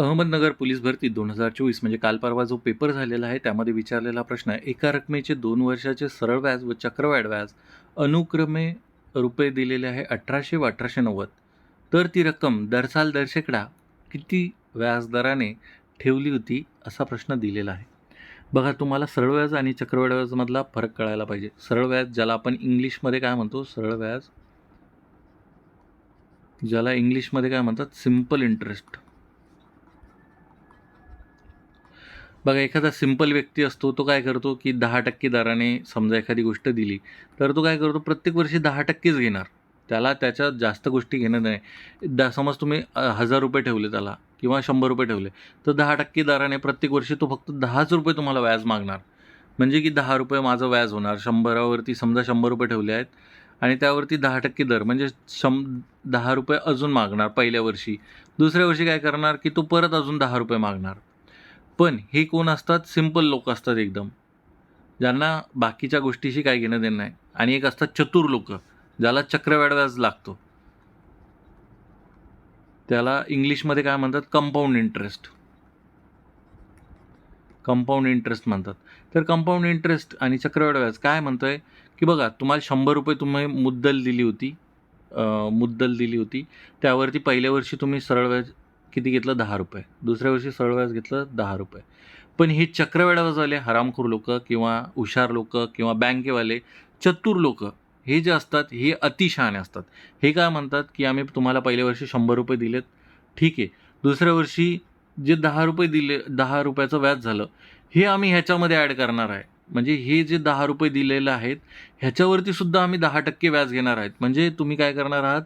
Ahmednagar police भरती दोन हजार चोवीस म्हणजे काल परवा जो पेपर झालेला आहे त्यामध्ये विचारलेला प्रश्न आहे एका रकमेचे दोन वर्षाचे सरळ व्याज व चक्रवाढ व्याज अनुक्रमे रुपये दिलेले आहे अठराशे व अठराशे नव्वद. तर ती रक्कम दरसाल दरशेकडा किती व्याजदराने ठेवली होती असा प्रश्न दिलेला आहे. बघा तुम्हाला सरळ व्याज आणि चक्रवाढ व्याजमधला फरक कळायला पाहिजे. सरळ व्याज ज्याला आपण इंग्लिशमध्ये काय म्हणतो? सरळ व्याज ज्याला इंग्लिशमध्ये काय म्हणतात? Simple interest. बघा एखादा सिंपल व्यक्ती असतो तो काय करतो की दहा टक्के दराने समजा एखादी गोष्ट दिली तर तो काय करतो प्रत्येक वर्षी दहा टक्केच घेणार. त्याला त्याच्यात जास्त गोष्टी घेणं नाही. दा समज तुम्ही हजार रुपये ठेवले त्याला किंवा शंभर रुपये ठेवले तर दहा टक्के दराने प्रत्येक वर्षी तो फक्त दहाच रुपये तुम्हाला व्याज मागणार. म्हणजे की दहा रुपये माझं व्याज होणार शंभरावरती समजा शंभर रुपये ठेवले आहेत आणि त्यावरती दहा टक्के दर म्हणजे शं दहा रुपये अजून मागणार पहिल्या वर्षी. दुसऱ्या वर्षी काय करणार की तो परत अजून दहा रुपये मागणार. पण हे कोण असतात? सिंपल लोक असतात एकदम. ज्यांना बाकीच्या गोष्टीशी काय घेणं देणं नाही. आणि एक असतात चतुर लोक ज्याला चक्रवाढ व्याज लागतो. त्याला इंग्लिशमध्ये काय म्हणतात? कंपाऊंड इंटरेस्ट कंपाऊंड इंटरेस्ट म्हणतात. तर कंपाऊंड इंटरेस्ट आणि चक्रवाढ व्याज काय म्हणतो आहे की बघा तुम्हाला शंभर रुपये तुम्ही मुद्दल दिली होती मुद्दल दिली होती. त्यावरती पहिल्या वर्षी तुम्ही सरळ व्याज किती घेतलं? दहा रुपये. दुसऱ्या वर्षी सरळ व्याज घेतलं दहा रुपये. पण हे चक्रवाढ व्याजवाले हरामखोर लोक किंवा हुशार लोक किंवा बँकेवाले चतुर लोक हे जे असतात हे अतिशहाणे असतात. हे काय म्हणतात की आम्ही तुम्हाला पहिल्या वर्षी शंभर रुपये दिलेत. ठीक आहे. दुसऱ्या वर्षी जे दहा रुपये दिले दहा रुपयाचं व्याज झालं हे आम्ही ह्याच्यामध्ये ॲड करणार आहे. म्हणजे हे जे दहा रुपये दिलेलं आहेत ह्याच्यावरती सुद्धा आम्ही दहा टक्के व्याज घेणार आहेत. म्हणजे तुम्ही काय करणार आहात?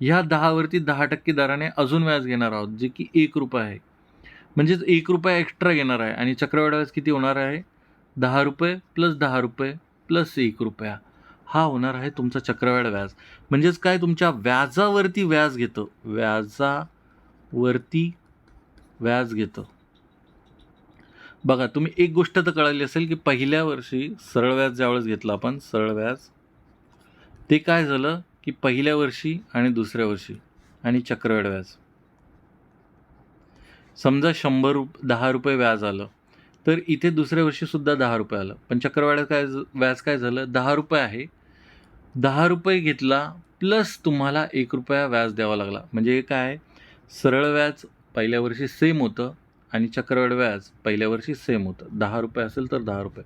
ह्या दहावरती दहा टक्के दराने अजून व्याज घेणार आहोत जे की एक रुपये आहे. म्हणजेच एक रुपया एक्स्ट्रा घेणार आहे आणि चक्रवाढ व्याज किती होणार आहे? दहा रुपये प्लस दहा रुपये प्लस एक रुपया. हा होणार आहे तुमचा चक्रवाढ व्याज. म्हणजेच काय? तुमच्या व्याजावरती व्याज घेतं. व्याजावरती व्याज घेतं. बघा तुम्ही एक गोष्ट तर कळाली असेल की पहिल्या वर्षी सरळ व्याज ज्यावेळेस घेतलं आपण सरळ व्याज ते काय झालं? की पहिल्या वर्षी आणि दुसऱ्या वर्षी आणि चक्रवाढ व्याज. समजा शंभर रुप दहा रुपये व्याज आलं तर इथे दुसऱ्या वर्षीसुद्धा दहा रुपये आलं. पण चक्रवाढ काय व्याज काय झालं? दहा रुपये आहे. दहा रुपये घेतला प्लस तुम्हाला एक रुपया व्याज द्यावा लागला. म्हणजे हे काय? सरळ व्याज पहिल्या वर्षी सेम होतं आणि चक्रवाढ व्याज पहिल्या वर्षी सेम होतं. दहा रुपये असेल तर दहा रुपये.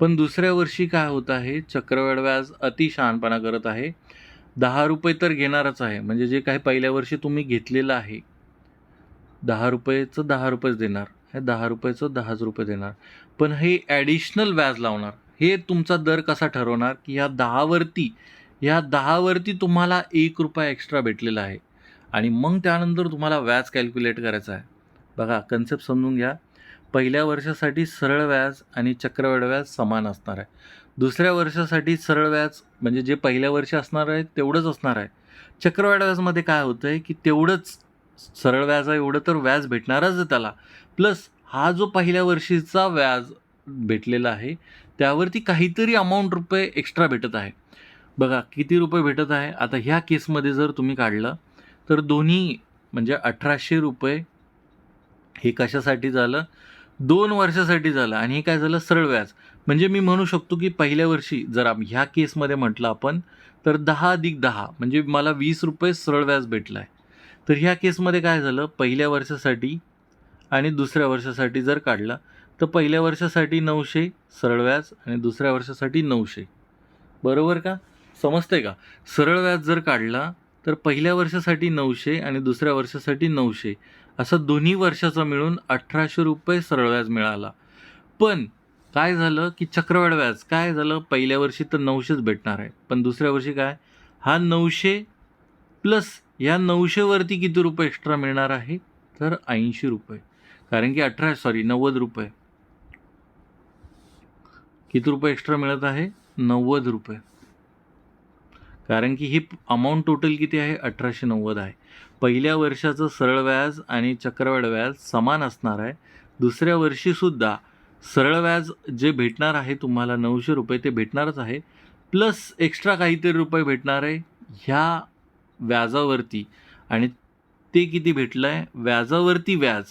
पण दुसऱ्या वर्षी काय होत आहे? चक्रवाढ व्याज अति शहाणपणा करत आहे. दहा रुपये तर घेणारच आहे. म्हणजे जे काही पहिल्या वर्षी तुम्ही घेतलेलं आहे दहा रुपयेचं दहा रुपयेच देणार हे दहा रुपयेचं दहाच रुपये देणार. पण हे ॲडिशनल व्याज लावणार हे तुमचा दर कसा ठरवणार की ह्या दहावरती ह्या दहावरती तुम्हाला एक रुपया एक्स्ट्रा भेटलेला आहे. आणि मग त्यानंतर तुम्हाला व्याज कॅल्क्युलेट करायचं आहे. बघा कन्सेप्ट समजून घ्या. पहिल्या वर्षासाठी सरळ व्याज आणि चक्रवाढ व्याज समान असणार आहे. दुसऱ्या वर्षासाठी सरळ व्याज म्हणजे जे पहिल्या वर्षी असणार आहे तेवढंच असणार आहे. चक्रवाढ व्याजमध्ये काय होतं आहे की तेवढंच सरळ व्याज आहे एवढं तर व्याज भेटणारच आहे त्याला. प्लस हा जो पहिल्या वर्षीचा व्याज भेटलेला आहे त्यावरती काहीतरी अमाऊंट रुपये एक्स्ट्रा भेटत आहे. बघा किती रुपये भेटत आहे? आता ह्या केसमध्ये जर तुम्ही काढलं तर दोन्ही म्हणजे अठराशे रुपये हे कशासाठी झालं? दोन वर्षासाठी झालं. आणि हे काय झालं? सरळ व्याज. म्हणजे मी म्हणू शकतो की पहिल्या वर्षी जर आम ह्या केसमध्ये म्हटलं आपण तर दहा अधिक दहा म्हणजे मला वीस रुपये सरळ व्याज भेटलं आहे तर ह्या केसमध्ये काय झालं पहिल्या वर्षासाठी आणि दुसऱ्या वर्षासाठी जर काढला तर पहिल्या वर्षासाठी नऊशे सरळ व्याज आणि दुसऱ्या वर्षासाठी नऊशे. बरोबर का? समजतंय का? सरळ व्याज जर काढला तर पहिल्या वर्षासाठी नऊशे आणि दुसऱ्या वर्षासाठी नऊशे. असं दोन्ही वर्षाचं मिळून अठराशे रुपये सरळ व्याज मिळाला. पण काय झालं की चक्रवाढ व्याज? काय झालं? पहिल्या वर्षी तर नऊशेच भेटणार आहे. पण दुसऱ्या वर्षी काय? हा नऊशे प्लस या नऊशेवरती किती रुपये एक्स्ट्रा मिळणार आहे? तर ऐंशी रुपये. कारण की अठरा सॉरी नव्वद रुपये. किती रुपये एक्स्ट्रा मिळत आहे? नव्वद रुपये. कारण की ही अमाऊंट टोटल किती आहे? अठराशे नव्वद आहे. पहिल्या वर्षाचं सरळ व्याज आणि चक्रवाढ व्याज समान असणार आहे. दुसऱ्या वर्षीसुद्धा सरळ व्याज जे भेटणार आहे तुम्हाला नऊशे रुपये ते भेटणारच आहे प्लस एक्स्ट्रा काहीतरी रुपये भेटणार आहे ह्या व्याजावरती. आणि ते किती भेटलं आहे व्याजावरती व्याज.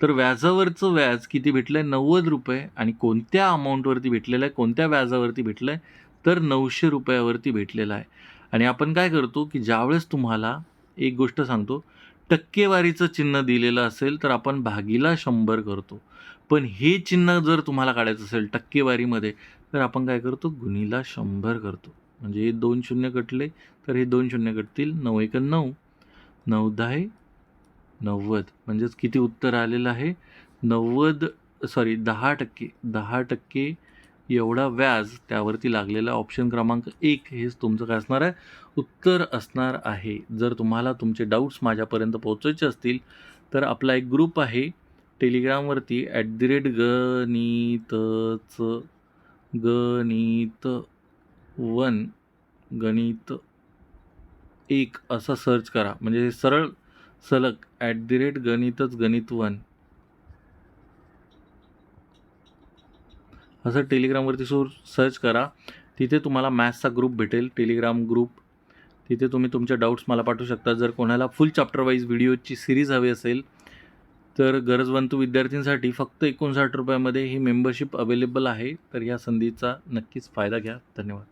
तर व्याजावरचं व्याज किती भेटलं आहे नव्वद रुपये. आणि कोणत्या अमाऊंटवरती भेटलेलं आहे? कोणत्या व्याजावरती भेटलं आहे तर नऊशे रुपयावरती भेटलेलं आहे. आणि आपण काय करतो की ज्यावेळेस तुम्हाला एक गोष्ट सांगतो टक्केवारीचं चिन्ह दिलेलं असेल तर आपण भागीला शंभर करतो. पण हे चिन्ह जर तुम्हाला काढायचं असेल टक्केवारीमध्ये तर आपण काय करतो? गुणीला शंभर करतो. म्हणजे हे दोन शून्य कटले तर हे दोन शून्य कटतील. नऊ एक नऊ. नऊ दहा नव्वद. म्हणजेच किती उत्तर आलेलं आहे? नव्वद सॉरी दहा टक्के. दहा टक्के एवढा व्याज त्यावरती लागलेला ऑप्शन क्रमांक एक हेच तुमचं काय असणार आहे? उत्तर असणार आहे. जर तुम्हाला तुमचे डाऊट्स माझ्यापर्यंत पोहोचायचे असतील तर आपला एक ग्रुप आहे. टेलिग्रामवरती ॲट दी रेट गणितच गणित वन गणित एक असं सर्च करा. म्हणजे सरळ सलग. ॲट दी रेट गणितच गणित वन. असं टेलिग्रामवरती सो सर्च करा. तिथे तुम्हाला मॅथ्सचा ग्रुप भेटेल. टेलिग्राम ग्रुप तिथे तुम्ही तुमचे डाऊट्स मला पाठवू शकता. जर कोणाला फुल चॅप्टरवाईज व्हिडिओची सिरीज हवी असेल तर गरजवंतू विद्यार्थ्यांसाठी फक्त एकोणसाठ रुपयामध्ये ही मेंबरशिप अवेलेबल आहे. तर या संधीचा नक्कीच फायदा घ्या. धन्यवाद.